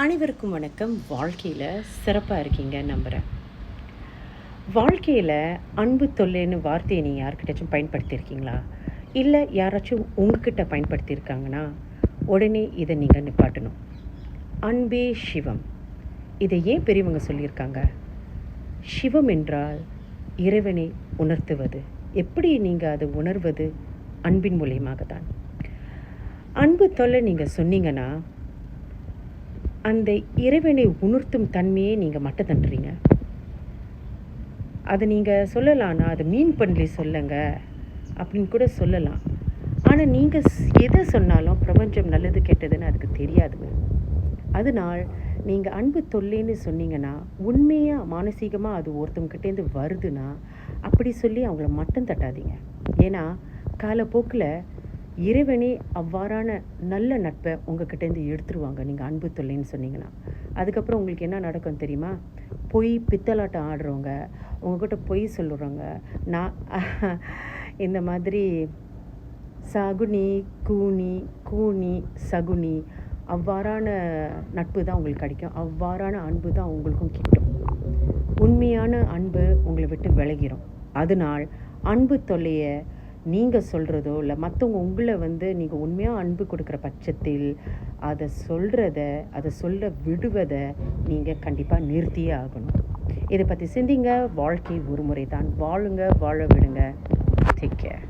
அனைவருக்கும் வணக்கம். வாழ்க்கையில் சிறப்பாக இருக்கீங்க நம்புகிறேன் வாழ்க்கையில் அன்பு தொல்லைன்னு வார்த்தையை நீங்கள் யாருக்கிட்டாச்சும் பயன்படுத்தியிருக்கீங்களா? இல்லை யாராச்சும் உங்ககிட்ட பயன்படுத்தியிருக்காங்கன்னா உடனே இதை நீங்கள் நிப்பாட்டணும். அன்பே சிவம். இதை ஏன் பெரியவங்க சொல்லியிருக்காங்க? சிவம் என்றால் இறைவனை உணர்த்துவது. எப்படி நீங்கள் அதை உணர்வது? அன்பின் மூலியமாக தான் அன்பு தொல்லை நீங்கள் சொன்னீங்கன்னா அந்த இறைவனை உணர்த்தும் தன்மையை நீங்கள் மட்ட தண்டுறீங்க அதை நீங்கள் சொல்லலாம்னா அதை மீன் பண்ணி சொல்லுங்க அப்படின்னு கூட சொல்லலாம். ஆனால் நீங்கள் எதை சொன்னாலும் பிரபஞ்சம் நல்லது கெட்டதுன்னு அதுக்கு தெரியாதுங்க. அதனால் நீங்கள் அன்பு தொல்லைன்னு சொன்னீங்கன்னா உண்மையாக மானசீகமாக அது ஒருத்தவங்கிட்டேருந்து வருதுன்னா அப்படி சொல்லி அவங்கள மட்டம் தட்டாதீங்க. ஏன்னா காலப்போக்கில் இறைவனே அவ்வாறான நல்ல நட்பை உங்ககிட்டேருந்து எடுத்துருவாங்க. நீங்கள் அன்பு தொல்லைன்னு சொன்னீங்கன்னா. அதுக்கப்புறம் உங்களுக்கு என்ன நடக்கும் தெரியுமா? பொய் பித்தலாட்டம் ஆடுறவங்க உங்ககிட்ட பொய் சொல்லுறவங்க நான் இந்த மாதிரி சகுனி கூனி கூனி சகுனி அவ்வாறான நட்பு தான் உங்களுக்கு கிடைக்கும். அவ்வாறான அன்பு தான் உங்களுக்கும் கிட்டும். உண்மையான அன்பு உங்களை விட்டு விலகிடும் அதனால் அன்பு தொல்லையை நீங்கள் சொல்கிறதோ இல்லை மற்றவங்க உங்களை வந்து நீங்கள் உண்மையாக அன்பு கொடுக்குற பட்சத்தில் அதை சொல்கிறத அதை சொல்ல விடுவதை நீங்கள் கண்டிப்பாக நிறுத்தியே ஆகணும். இதை பற்றி சிந்திங்க. வாழ்க்கை ஒரு முறை தான். வாழுங்க வாழ விடுங்க. Take care